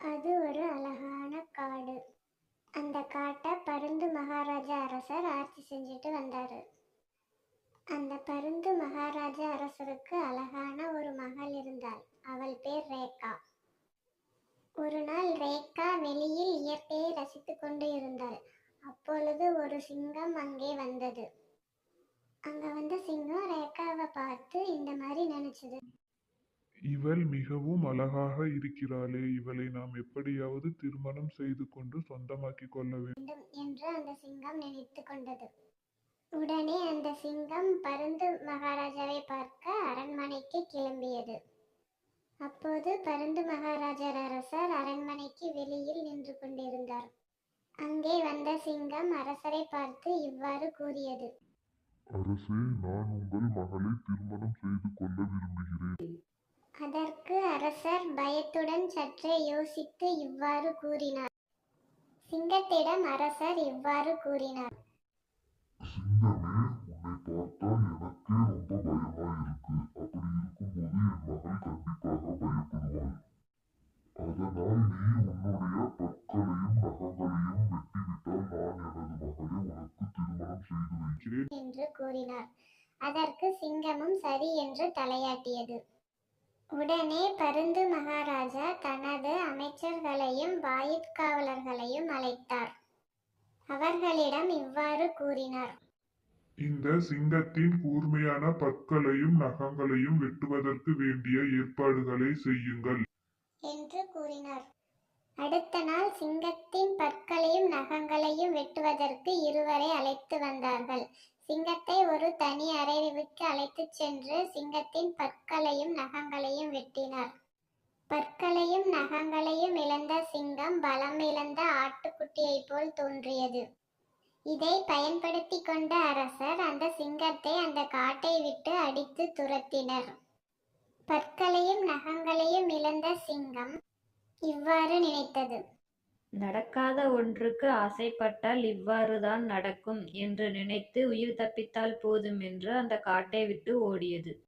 அது ஒரு அழகான காடு. அந்த காட்டை பருந்து மகாராஜா அரசர் ஆட்சி செஞ்சுட்டு வந்தாரு. அந்த பருந்து மகாராஜா அரசருக்கு அழகான ஒரு மகள் இருந்தாள். அவள் பேர் ரேகா. ஒரு நாள் ரேகா வெளியில் இயற்கையை ரசித்துக் கொண்டு இருந்தாள். அப்பொழுது ஒரு சிங்கம் அங்கே வந்தது. அங்க வந்த சிங்கம் ரேகாவை பார்த்து இந்த மாதிரி நினைச்சது. இவள் மிகவும் அழகாக இருக்கிறாளே இவளை நாம் எப்படியாவது திருமணம் செய்து கொண்டு சொந்தமாக்கிக் கொள்ள வேண்டும் வேண்டும் என்று அந்த சிங்கம் நினைத்து கொண்டது. உடனே அந்த சிங்கம் பருந்து மகாராஜாவை பார்க்க அரண்மனைக்கு கிளம்பியது. அப்போது பருந்து மகாராஜர் அரசர் அரண்மனைக்கு வெளியில் நின்று கொண்டிருந்தார். அங்கே வந்த சிங்கம் அரசரை பார்த்து இவ்வாறு கூறியது. அரசே நான் உங்கள் மகளை திருமணம் செய்து கொள்ள விரும்புகிறேன். அதற்கு அரசர் பயத்துடன் சற்றே யோசித்து இவ்வாறு கூறினார். சிங்கத்திடம் அரசர் இவ்வாறு கூறினார். சிங்கமே உன்னை பார்த்தால் எனக்கே ரொம்ப பயமா இருக்கு அப்படி இருக்கும்போது என் மகள் கண்டிப்பாக பயப்படுவாள். அதனால் நீ உன்னுடைய பற்களையும் நகங்களையும் வெட்டிவிட்டால் நான் எனது மகளை உனக்கு திருமணம் செய்து வைக்கிறேன். என்று கூறினார். அதற்கு சிங்கமும் சரி என்று தலையாட்டியது. உடனே பருந்து மகாராஜா தனது அமைச்சர்களையும் வாயிற்காவலர்களையும் அழைத்தார். அவர்களிடம் இவ்வாறு கூறினார். இந்த சிங்கத்தின் கூர்மையான பற்களையும் நகங்களையும் வெட்டுவதற்கு வேண்டிய ஏற்பாடுகளை செய்யுங்கள். என்று கூறினார். அடுத்த நாள் சிங்கத்தின் பற்களையும் நகங்களையும் வெட்டுவதற்கு இருவரை அழைத்து வந்தார்கள். சிங்கத்தை ஒரு தனி அறைவுக்கு அழைத்துச் சென்று சிங்கத்தின் பற்களையும் நகங்களையும் வெட்டினார். பற்களையும் நகங்களையும் இழந்த சிங்கம் பலம் இழந்த ஆட்டுக்குட்டியைப் போல் தோன்றியது. இதை பயன்படுத்தி கொண்ட அரசர் அந்த சிங்கத்தை அந்த காட்டை விட்டு அடித்து துரத்தினர். பற்களையும் நகங்களையும் இழந்த சிங்கம் இவ்வாறு நினைத்தது. நடக்காத ஒன்றுக்கு ஆசைப்பட்டால் இவ்வாறுதான் நடக்கும் என்று நினைத்து உயிர் தப்பித்தால் போதும் என்று அந்த காட்டை விட்டு ஓடியது.